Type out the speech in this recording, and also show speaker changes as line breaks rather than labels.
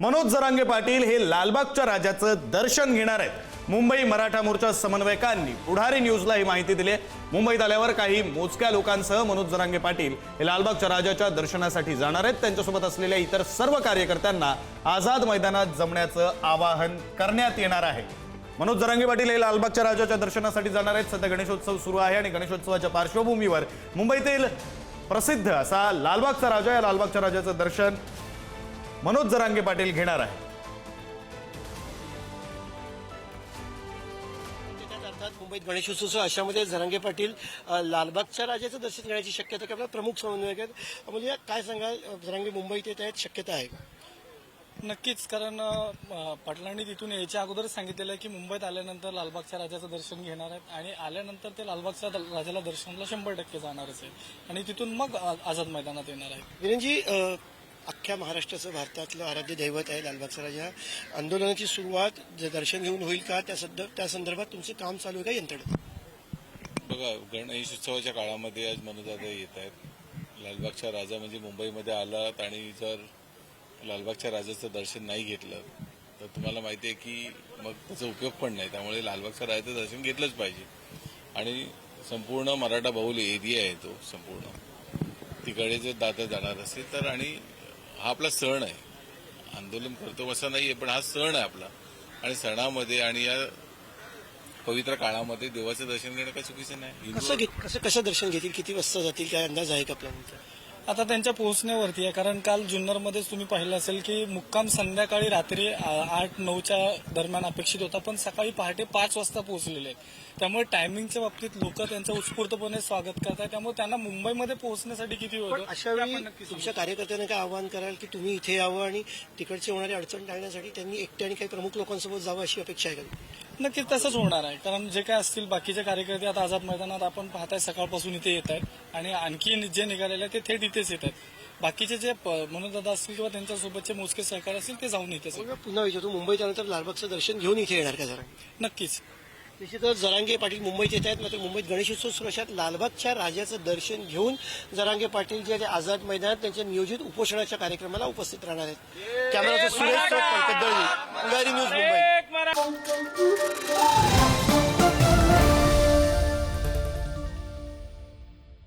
मनोज जरांगे पाटील हे लालबागच्या राजाचं दर्शन घेणार आहेत. मुंबई मराठा मोर्चा समन्वयकांनी पुढारी न्यूजला ही माहिती दिली आहे. मुंबईत आल्यावर काही मोजक्या लोकांसह मनोज जरांगे पाटील हे लालबागच्या राजाच्या दर्शनासाठी जाणार आहेत. त्यांच्यासोबत असलेल्या इतर सर्व कार्यकर्त्यांना आझाद मैदानात जमण्याचं आवाहन करण्यात येणार आहे. मनोज जरांगे पाटील हे लालबागच्या राजाच्या दर्शनासाठी जाणार आहेत. सध्या गणेशोत्सव सुरू आहे आणि गणेशोत्सवाच्या पार्श्वभूमीवर मुंबईतील प्रसिद्ध असा लालबागचा राजा या लालबागच्या राजाचं दर्शन मनोज जरांगे पाटील घेणार आहे
अर्थात मुंबईत गणेशोत्सव अशामध्ये जरांगे पाटील लालबागच्या राजाचं दर्शन घेण्याची शक्यता आहे. आपला प्रमुख समन्वयक आहेत म्हणजे काय सांगाल जरांगे मुंबईत येत आहेत शक्यता आहे?
नक्कीच कारण पाटलांनी तिथून यायच्या अगोदरच सांगितलेलं आहे की मुंबईत आल्यानंतर लालबागच्या राजाचं दर्शन घेणार आहेत आणि आल्यानंतर ते लालबागच्या राजाला दर्शनला शंभर टक्के जाणारच आहे आणि तिथून मग आझाद मैदानात येणार आहेत
विरेनजी अ, अख्ख्या महाराष्ट्राचं भारतातलं आराध्य दैवत आहे लालबागचा राजा. आंदोलनाची सुरुवात जे दर्शन घेऊन होईल का त्या सद- त्या संदर्भात तुमचं काम चालू आहे का यंत्रणा
बघा गणेश उत्सवाच्या काळामध्ये आज मनोदादा येत आहेत. लालबागचा राजा म्हणजे मुंबईमध्ये आलात आणि जर लालबागच्या राजाचं दर्शन नाही घेतलं तर तुम्हाला माहिती आहे की मग त्याचा उपयोग पण नाही. त्यामुळे लालबागच्या राजाचं दर्शन घेतलंच पाहिजे. आणि संपूर्ण मराठा बहुल एरिया आहे तो संपूर्ण. तिकडे जर दादा जाणार असेल तर आणि हा आपला सण आहे. आंदोलन करतो असं नाहीये पण हा सण आहे आपला. आणि सणामध्ये आणि या पवित्र काळामध्ये देवाचं दर्शन घेणं काय चुकीचं नाही.
कसं घेत कसं कसं दर्शन घेतील? किती वाजता जातील? काय अंदाज आहे का आपल्याला?
आता त्यांच्या पोहोचण्यावरती आहे. कारण काल जुन्नरमध्येच तुम्ही पाहिलं असेल की मुक्काम संध्याकाळी रात्री आठ नऊच्या दरम्यान अपेक्षित होता पण सकाळी पहाटे पाच वाजता पोहोचलेले आहेत. त्यामुळे टायमिंगच्या बाबतीत लोक त्यांचं उत्स्फूर्तपणे स्वागत करतात त्यामुळे त्यांना मुंबईमध्ये पोहोचण्यासाठी किती होतं?
अशा वेळी तुमच्या कार्यकर्त्यांना काय आवाहन कराल की तुम्ही इथे यावं आणि तिकडची होणारी अडचण टाळण्यासाठी त्यांनी एकट्या आणि काही प्रमुख लोकांसोबत जावं अशी अपेक्षा आहे का?
नक्कीच तसंच होणार आहे. कारण जे काय असतील बाकीचे कार्यकर्ते आता आझाद मैदानात आपण पाहताय सकाळपासून इथे येत आहेत. आणि आणखी जे निघालेले आहेत ते थेट इथेच येत आहेत. बाकीचे जे मनोदादा असतील किंवा त्यांच्यासोबतचे मोजके सहकारी असतील ते जाऊन.
मग पुन्हा विचारतो मुंबईत आल्यानंतर लालबागचं दर्शन घेऊन इथे येणार का जरा?
नक्कीच.
निश्चितच जरांगे पाटील मुंबईत येत आहेत. मात्र मुंबईत गणेशोत्सव सुरू असतात लालबागच्या राजाचं दर्शन घेऊन जरांगे पाटील जे आझाद मैदानात त्यांच्या नियोजित उपोषणाच्या कार्यक्रमाला उपस्थित राहणार आहेत. कॅमेराचं सुरेश न्यूज मुंबई. câmera.